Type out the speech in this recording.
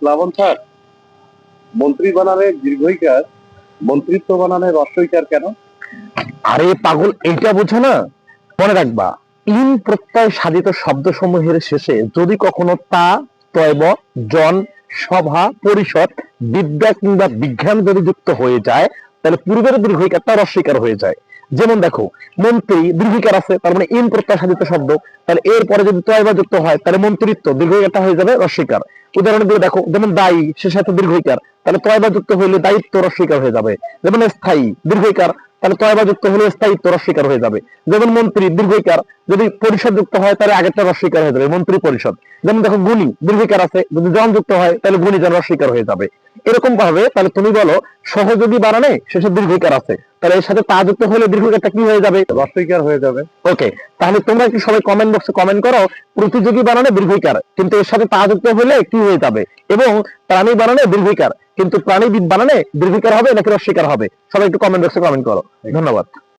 প্লাবন স্যার মন্ত্রী বানানে দীর্ঘইকার, মন্ত্রিত্ব বানানে রস্বইকার কেন? আরে পাগল, এইটা বোঝো না। মনে রাখবা, ইন প্রত্যয় সাধিত শব্দ সমূহের শেষে যদি কখনো তা তয়ব জন, সভা, পরিষদ, বিদ্যা কিংবা বিজ্ঞান যদি যুক্ত হয়ে যায়, তাহলে পূর্বের দীর্ঘিকার তার অস্বীকার হয়ে যায়। যেমন দেখো, মন্ত্রী দীর্ঘিকার আছে, তার মানে ইন প্রত্যয় সাধিত শব্দ, তাহলে এরপরে যদি তয়বা যুক্ত হয়, তাহলে মন্ত্রিত্ব দীর্ঘিকারটা হয়ে যাবে অস্বীকার উদাহরণগুলো দেখো, যেমন দায়ী, সে সাথে দীর্ঘকার তাহলে তয়বা যুক্ত হইলে দায়িত্ব অস্বীকার হয়ে যাবে। যেমন স্থায়ী দীর্ঘিকার তাহলে তয়বা যুক্ত হলে স্থায়িত্ব অস্বীকার হয়ে যাবে? যেমন মন্ত্রী দীর্ঘিকার যদি পরিষদ যুক্ত হয় তাহলে আগেরটা অস্বীকার হয়ে যাবে মন্ত্রী পরিষদ। যেমন দেখো গুণী দীর্ঘিকার আছে যদি জন যুক্ত হয় তাহলে গুণী জন অস্বীকার হয়ে যাবে। এরকম ভাবে তাহলে তুমি বলো সহযোগী বানানে শেষে দীর্ঘিকার আছে। তাহলে এর সাথে তা যুক্ত হলে দীর্ঘিকারটা কি হয়ে যাবে? রস্বইকার হয়ে যাবে। ওকে তাহলে তোমরা কি সবাই কমেন্ট বক্সে কমেন্ট করো প্রতিযোগী বানানে দীর্ঘিকার কিন্তু এর সাথে তা যুক্ত হলে কি হয়ে যাবে? এবং প্রাণী বানানে দীর্ঘিকার কিন্তু প্রাণীবিদ বানানে দীর্ঘিকার হবে নাকি অস্বীকার হবে? সবাই একটু কমেন্ট বক্সে কমেন্ট করো। ধন্যবাদ।